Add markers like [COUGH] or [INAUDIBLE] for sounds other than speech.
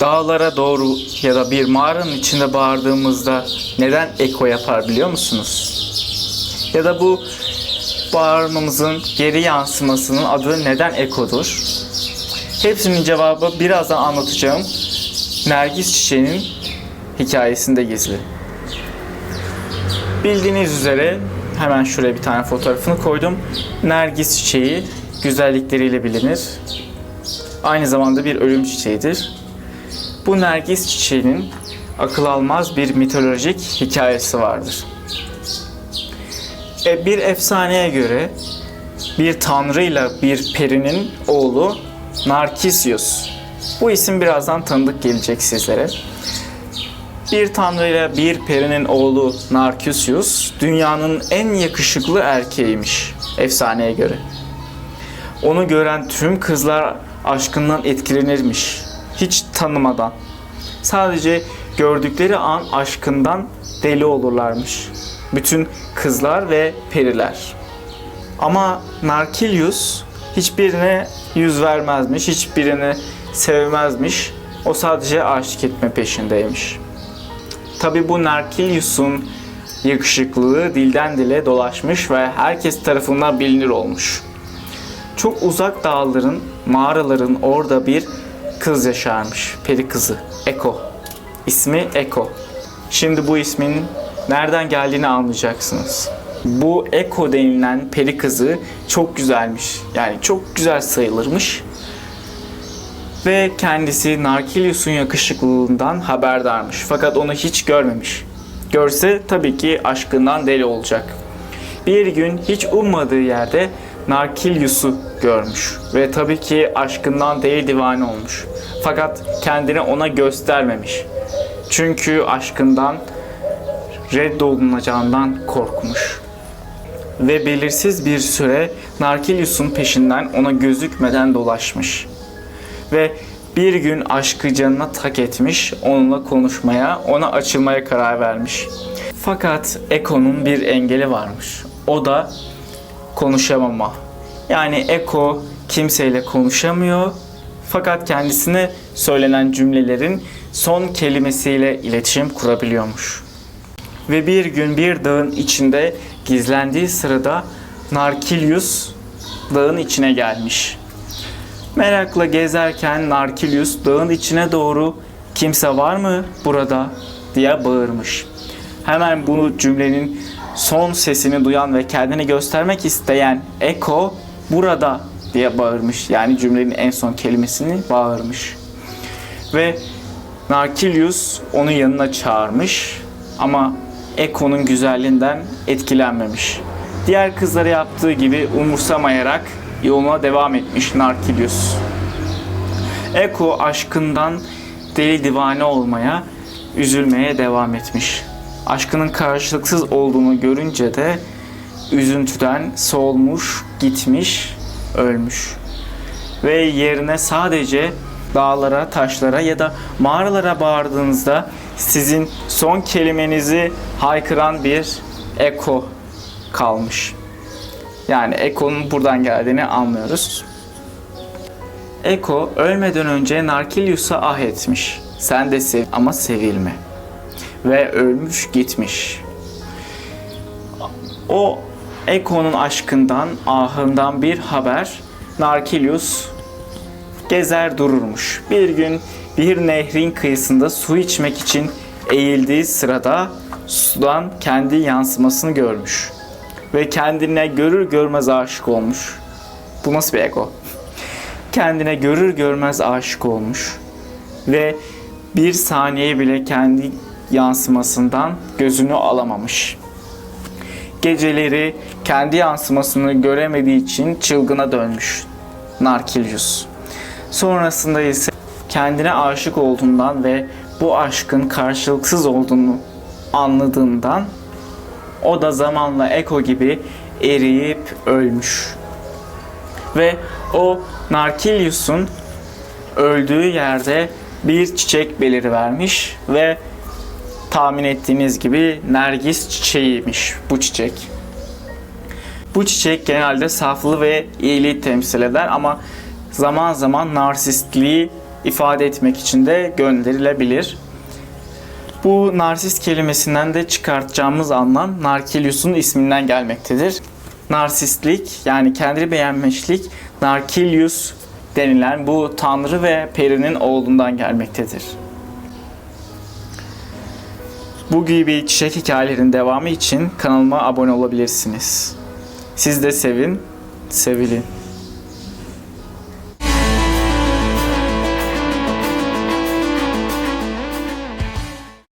dağlara doğru ya da bir mağaranın içinde bağırdığımızda neden eko yapar biliyor musunuz? Ya da bu bağırmamızın geri yansımasının adı neden ekodur? Hepsinin cevabı birazdan anlatacağım Nergis çiçeğinin hikayesinde gizli. Bildiğiniz üzere hemen şuraya bir tane fotoğrafını koydum. Nergis çiçeği güzellikleriyle bilinir. Aynı zamanda bir ölüm çiçeğidir. Bu nergis çiçeğinin akıl almaz bir mitolojik hikayesi vardır. E, bir efsaneye göre bir tanrıyla bir perinin oğlu Narkisius. Bu isim birazdan tanıdık gelecek sizlere. Bir tanrıyla bir perinin oğlu Narkisius dünyanın en yakışıklı erkeğiymiş efsaneye göre. Onu gören tüm kızlar aşkından etkilenirmiş. Hiç tanımadan. Sadece gördükleri an aşkından deli olurlarmış. Bütün kızlar ve periler. Ama Narkilius hiçbirine yüz vermezmiş, hiçbirini sevmezmiş. O sadece aşık etme peşindeymiş. Tabi bu Narkilius'un yakışıklılığı dilden dile dolaşmış ve herkes tarafından bilinir olmuş. Çok uzak dağların, mağaraların orada bir kız yaşarmış. Peri kızı. Eko. İsmi Eko. Şimdi bu ismin nereden geldiğini anlayacaksınız. Bu Eko denilen peri kızı çok güzelmiş. Yani çok güzel sayılırmış. Ve kendisi Narkilius'un yakışıklılığından haberdarmış. Fakat onu hiç görmemiş. Görse tabii ki aşkından deli olacak. Bir gün hiç ummadığı yerde Narkilius'u görmüş ve tabii ki aşkından deli divane olmuş. Fakat kendini ona göstermemiş. Çünkü aşkından reddolunacağından korkmuş. Ve belirsiz bir süre Narkilius'un peşinden ona gözükmeden dolaşmış. Ve bir gün aşkı canına tak etmiş, onunla konuşmaya, ona açılmaya karar vermiş. Fakat Eko'nun bir engeli varmış. O da konuşamama. Yani Eko kimseyle konuşamıyor fakat kendisine söylenen cümlelerin son kelimesiyle iletişim kurabiliyormuş. Ve bir gün bir dağın içinde gizlendiği sırada Narkilius dağın içine gelmiş. Merakla gezerken Narkilius dağın içine doğru kimse var mı burada diye bağırmış. Hemen bu cümlenin son sesini duyan ve kendini göstermek isteyen Eko burada diye bağırmış. Yani cümlenin en son kelimesini bağırmış. Ve Narkilius onu yanına çağırmış ama Eko'nun güzelliğinden etkilenmemiş. Diğer kızlara yaptığı gibi umursamayarak yoluna devam etmiş Narkilius. Eko aşkından deli divane olmaya, üzülmeye devam etmiş. Aşkının karşılıksız olduğunu görünce de üzüntüden soğumuş, gitmiş, ölmüş. Ve yerine sadece dağlara, taşlara ya da mağaralara bağırdığınızda sizin son kelimenizi haykıran bir eko kalmış. Yani ekonun buradan geldiğini anlıyoruz. Eko ölmeden önce Narkilius'a ah etmiş. Sen de sev ama sevilme. Ve ölmüş gitmiş. O Eko'nun aşkından, ahından bir haber Narkilius gezer dururmuş. Bir gün bir nehrin kıyısında su içmek için eğildiği sırada sudan kendi yansımasını görmüş. Ve kendine görür görmez aşık olmuş. Bu nasıl bir ego? [LAUGHS] Kendine görür görmez aşık olmuş. Ve bir saniye bile kendi yansımasından gözünü alamamış. Geceleri kendi yansımasını göremediği için çılgına dönmüş Narkilius. Sonrasında ise kendine aşık olduğundan ve bu aşkın karşılıksız olduğunu anladığından o da zamanla Eko gibi eriyip ölmüş. Ve o Narkilius'un öldüğü yerde bir çiçek belirivermiş ve tahmin ettiğiniz gibi nergis çiçeğiymiş bu çiçek. Bu çiçek genelde saflığı ve iyiliği temsil eder ama zaman zaman narsistliği ifade etmek için de gönderilebilir. Bu narsist kelimesinden de çıkartacağımız anlam Narkilius'un isminden gelmektedir. Narsistlik yani kendini beğenmişlik Narkilius denilen bu tanrı ve perinin oğlundan gelmektedir. Bu gibi çiçek hikayelerin devamı için kanalıma abone olabilirsiniz. Siz de sevin, sevilin.